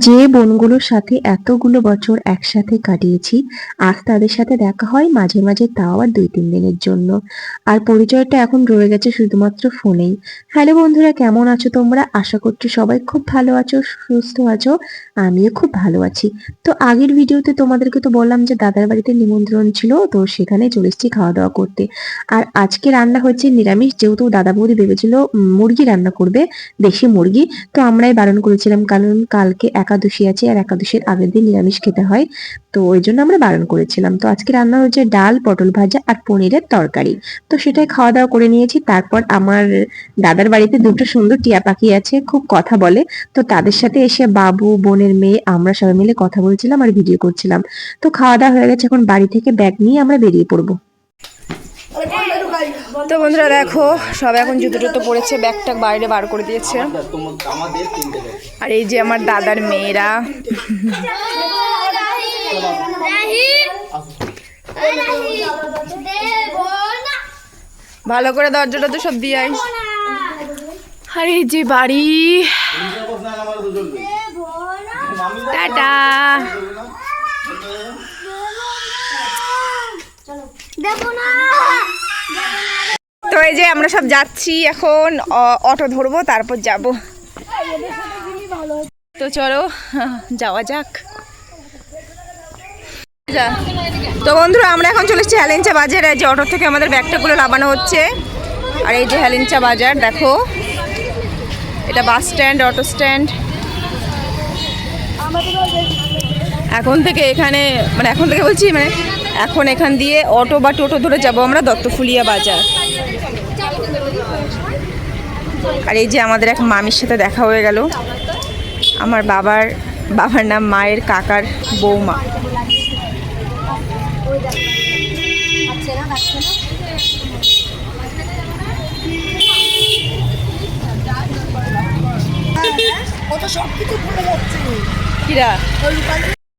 যে বোনগুলোর সাথে এতগুলো বছর একসাথে কাটিয়েছি, আজ তাদের সাথে দেখা হয় মাঝে মাঝে তাও আবার দুই তিন দিনের জন্য। আর পরিচয়টা এখন রয়ে গেছে শুধুমাত্র ফোনেই। হ্যালো বন্ধুরা, কেমন আছো তোমরা? আশা করছি সবাই খুব ভালো আছো, সুস্থ আছো, আমিও খুব ভালো আছি। তো আগের ভিডিওতে তোমাদেরকে তো বললাম যে দাদার বাড়িতে নিমন্ত্রণ ছিল, তো সেখানে চলে এসেছি খাওয়া দাওয়া করতে। আর আজকে রান্না হচ্ছে নিরামিষ, যেহেতু দাদা বৌদি ভেবেছিল মুরগি রান্না করবে, দেশি মুরগি, তো আমরাই বারণ করেছিলাম, কারণ কালকে একাদশী আছে, আর একাদশীর আগের দিন নিরামিষ খেতে হয়। তো ওই জন্য আমরা বারণ করেছিলাম। তো আজকে রান্না হচ্ছে ডাল, পটল ভাজা আর পনিরের তরকারি। তো সেটাই খাওয়া দাওয়া করে নিয়েছি। তারপর আমার দাদার বাড়িতে দুটো সুন্দর টিয়া পাখি আছে, খুব কথা বলে। তো তাদের সাথে এসে বাবু, বোনের মেয়ে, আমরা সবাই মিলে কথা বলছিলাম আর ভিডিও করছিলাম। তো খাওয়া দাওয়া হয়ে গেছে। এখন বাড়ি থেকে ব্যাগ নিয়ে আমরা বেরিয়ে পড়ব। তো বন্ধুরা দেখো, সব এখন জুতো টুতো পড়েছে ব্যাগটা বাইরে বার করে দিয়েছে। আর এই যে আমার দাদার মেয়েরা। ভালো করে দরজাটা তো সব দিয়ে আইস আর এই যে বাড়ি। টাটা। তো এই যে আমরা সব যাচ্ছি এখন অটো ধরবো, তারপর যাব। তো চলো, যাওয়া যাক। তো বন্ধুরা, আমরা এখন চলে এসেছি হেলেঞ্চা বাজার, যে অটো থেকে আমাদের ব্যাগটাগুলো নামানো হচ্ছে। আর এই যে হেলেঞ্চা বাজার, দেখো। এটা বাস স্ট্যান্ড, অটো স্ট্যান্ড। এখন থেকে এখানে মানে এখন থেকে বলছি মানে এখন এখান দিয়ে অটো বা টোটো ধরে যাব আমরা দত্তফুলিয়া বাজার। আর এই যে আমাদের এক মামির সাথে দেখা হয়ে গেল। আমার বাবার বাবার নাম মায়ের কাকার বৌমা।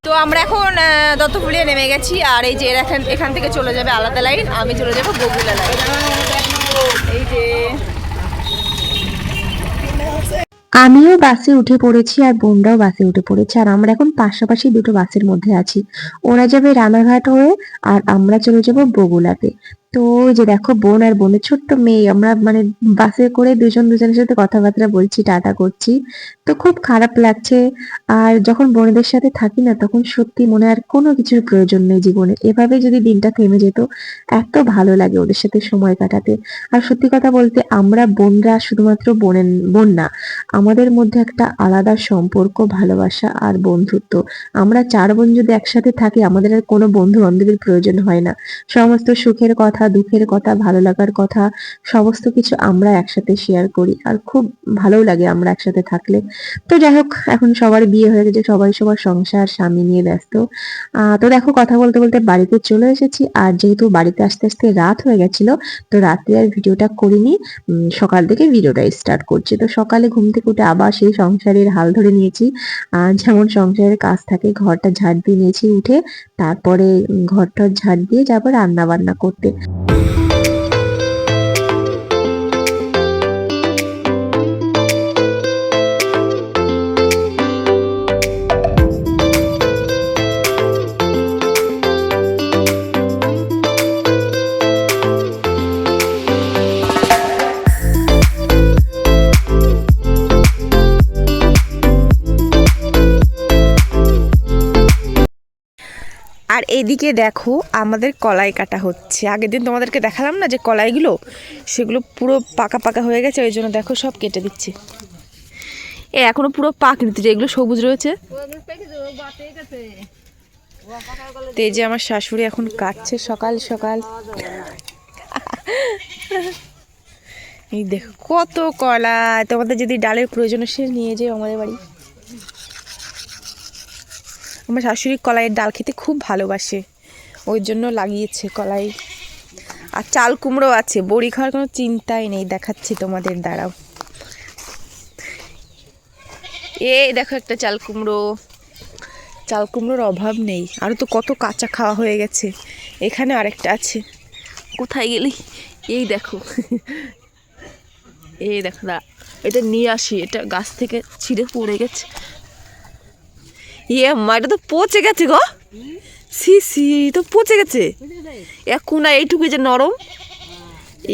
তো আমরা এখন আহ, দত্তফুলিয়া নেমে গেছি আর এই যে এখান এখান থেকে চলে যাবে আলাদা লাইন আমি চলে যাব বগুলা লাইন। এই যে আমিও বাসে উঠে পড়েছি আর বোনরাও বাসে উঠে পড়েছে আর আমরা এখন পাশাপাশি দুটো বাসের মধ্যে আছি। ওরা যাবে রানাঘাট হয়ে আর আমরা চলে যাব বগুলাতে। তো যে দেখো বোন আর বোনের ছোট্ট মেয়ে, আমরা মানে বাসে করে দুজন দুজনের সাথে কথাবার্তা বলছি, টাটা করছি। তো খুব খারাপ লাগছে। আর যখন বোনেদের সাথে থাকি না, তখন সত্যি মনে আর কোনো কিছুর প্রয়োজন নেই জীবনে। এভাবে যদি দিনটা থেমে যেত, এত ভালো লাগে ওদের সাথে সময় কাটাতে। আর সত্যি কথা বলতে, আমরা বোনরা শুধুমাত্র বোনের, বোন না, আমাদের মধ্যে একটা আলাদা সম্পর্ক, ভালোবাসা আর বন্ধুত্ব। আমরা চার বোন যদি একসাথে থাকি, আমাদের আর কোনো বন্ধু বান্ধবের প্রয়োজন হয় না। সমস্ত সুখের কথা দুঃখের কথা, ভালো লাগার কথা, সমস্ত কিছু আমরা একসাথে শেয়ার করি আর খুব ভালো লাগে আমরা একসাথে থাকলে। তো যাই হোক, এখন সবার বিয়ে হয়ে গেছে, সবাই সবার সংসার, স্বামী নিয়ে ব্যস্ত। তো দেখো, কথা বলতে বলতে বাড়িতে চলে এসেছি আর যেহেতু বাড়িতে আসতে আসতে রাত হয়ে গেছিল, তো রাত্রে আর ভিডিওটা করিনি। সকাল থেকে ভিডিওটা স্টার্ট করছি। তো সকালে ঘুম থেকে উঠে আবার সেই সংসারের হাল ধরে নিয়েছি। যেমন সংসারের কাজ থাকে, ঘরটা ঝাড় দিয়ে নিয়েছি উঠে, তারপরে ঘরটা ঝাড় দিয়ে যাব রান্না বান্না করতে। Thank you আর এদিকে দেখো আমাদের কলাই কাটা হচ্ছে। আগের দিন তোমাদেরকে দেখালাম না যে কলাইগুলো? সেগুলো পুরো পাকা পাকা হয়ে গেছে, ওই জন্য দেখো সব কেটে দিচ্ছে। এ, এখনও পুরো পাক নিতে যেগুলো সবুজ রয়েছে। তো এই যে আমার শাশুড়ি এখন কাটছে সকাল সকাল। এই দেখো কত কলা তোমাদের যদি ডালের প্রয়োজন সে নিয়ে যেও আমাদের বাড়ি। আমার শাশুড়ি কলাইয়ের ডাল খেতে খুব ভালোবাসে। ওই জন্য লাগিয়েছে কলাই। আর চাল কুমড়ো আছে, বড়ি খাওয়ার কোনো চিন্তাই নেই, দেখাচ্ছি তোমাদের দ্বারাও এই দেখো একটা চাল কুমড়ো। চাল কুমড়োর অভাব নেই আরও তো কত কাঁচা খাওয়া হয়ে গেছে। এখানে আরেকটা আছে। কোথায় গেলি? এই দেখো। এই দেখো দা এটা নিয়ে আসি, এটা গাছ থেকে ছিঁড়ে পড়ে গেছে। ইয়ে মা, এটা তো পচে গেছে গো। সি সি তো পচে গেছে। এ কুনা এইটুকু যে নরম।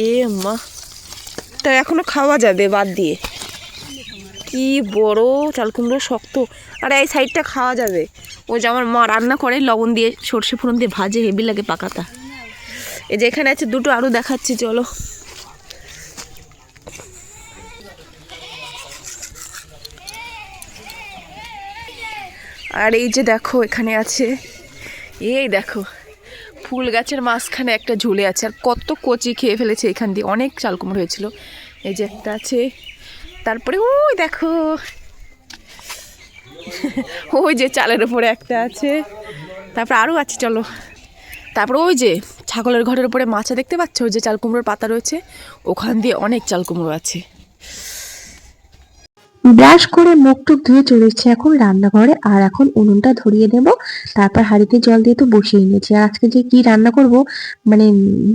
এ মা, তা এখনও খাওয়া যাবে বাদ দিয়ে। কি বড়, চাল কুমড়ো শক্ত। আর এই সাইডটা খাওয়া যাবে। ওই যে আমার মা রান্না করে, লবণ দিয়ে সর্ষে ফোড়ন দিয়ে ভাজে, হেভি লাগে পাকাটা। এই যে এখানে আছে দুটো আরও দেখাচ্ছি, চলো। আর এই যে দেখো, এখানে আছে, এই দেখো, ফুল গাছের মাঝখানে একটা ঝুলে আছে, আর কত কচি খেয়ে ফেলেছে এখান দিয়ে, অনেক চাল কুমড়ো হয়েছিল। এই যে একটা আছে, তারপরে ওই দেখো, ওই যে চালের উপরে একটা আছে, তারপর আরও আছে, চলো। তারপর ওই যে ছাগলের ঘরের উপরে মাছা দেখতে পাচ্ছ? ওই যে চাল কুমড়োর পাতা রয়েছে, ওখান দিয়ে অনেক চাল কুমড়ো আছে। ব্রাশ করে মুখ টুক ধুয়ে চলে এখন রান্নাঘরে, আর এখন উনুনটা ধরিয়ে দেব। তারপর হাঁড়িতে জল দিয়ে তো বসিয়ে নিয়েছি। আর আজকে যে কি রান্না করব মানে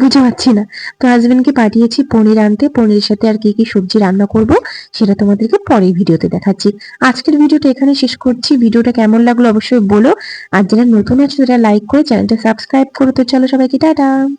বুঝে পাচ্ছি না। তো হাজবেন্ডকে পাঠিয়েছি পনির আনতে। পনিরের সাথে আর কি কি সবজি রান্না করব, সেটা তোমাদেরকে পরের ভিডিওতে দেখাচ্ছি। আজকের ভিডিওটা এখানে শেষ করছি। ভিডিওটা কেমন লাগল অবশ্যই বলো। আর যারা নতুন আছে, তারা লাইক করে চ্যানেলটা সাবস্ক্রাইব করো তো চলো সবাইকে, টাটা!